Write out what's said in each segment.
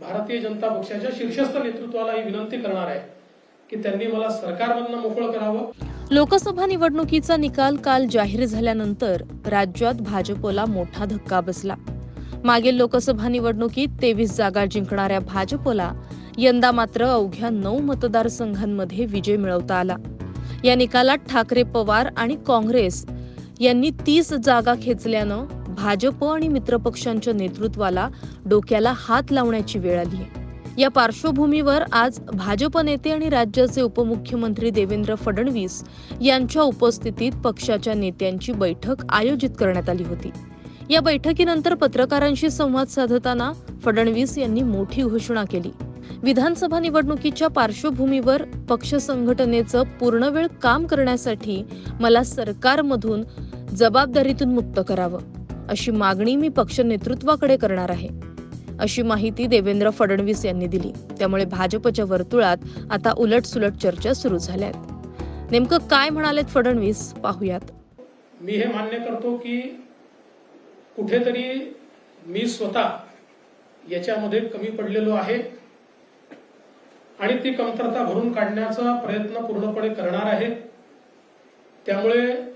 भारतीय जनता पक्षाच्या शीर्षस्थ नेतृत्वाला ही विनंती करणार आहे की त्यांनी मला सरकारमधनं मोकळं करावं. लोकसभा निवडणुकीचा निकाल काल जाहीर झाल्यानंतर राज्यात भाजपला मोठा धक्का बसला. मागील लोकसभा निवडणुकीत तेवीस जागा जिंकणाऱ्या भाजपला यंदा मात्र अवघ्या नऊ मतदारसंघांमध्ये विजय मिळवता आला. या निकालात ठाकरे पवार आणि काँग्रेस यांनी तीस जागा खेचल्यानं भाजप आणि मित्रपक्षांच्या नेतृत्वाला डोक्याला हात लावण्याची वेळ आली आहे. या पार्श्वभूमीवर आज भाजप नेते आणि राज्याचे उपमुख्यमंत्री देवेंद्र फडणवीस यांच्या उपस्थितीत पक्षाच्या नेत्यांची बैठक आयोजित करण्यात आली होती. या बैठकीनंतर पत्रकारांशी संवाद साधताना फडणवीस यांनी मोठी घोषणा केली. विधानसभा निवडणुकीच्या पार्श्वभूमीवर पक्ष संघटनेचं पूर्णवेळ काम करण्यासाठी मला सरकारमधून जबाबदारीतून मुक्त करावं. अशी मागणी मी पक्ष नेतृत्वाकडे करणार आहे. अशी माहिती देवेंद्र फडणवीस यांनी दिली. त्यामुळे भाजपच्या वर्तुळात आता उलटसुलट चर्चा सुरू झाल्यात नेमकं काय म्हणालेत फडणवीस? पाहुयात. मी हे मान्य करतो की कुठेतरी मी स्वतः याच्यामध्ये कमी पडलेलो आहे आणि ती कमतरता भरून काढण्याचा प्रयत्न पूर्णपणे करणार आहे. त्यामुळे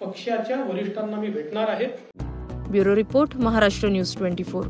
पक्षाच्या वरिष्ठांना मी भेटणार आहे. Bureau report Maharashtra news twenty four.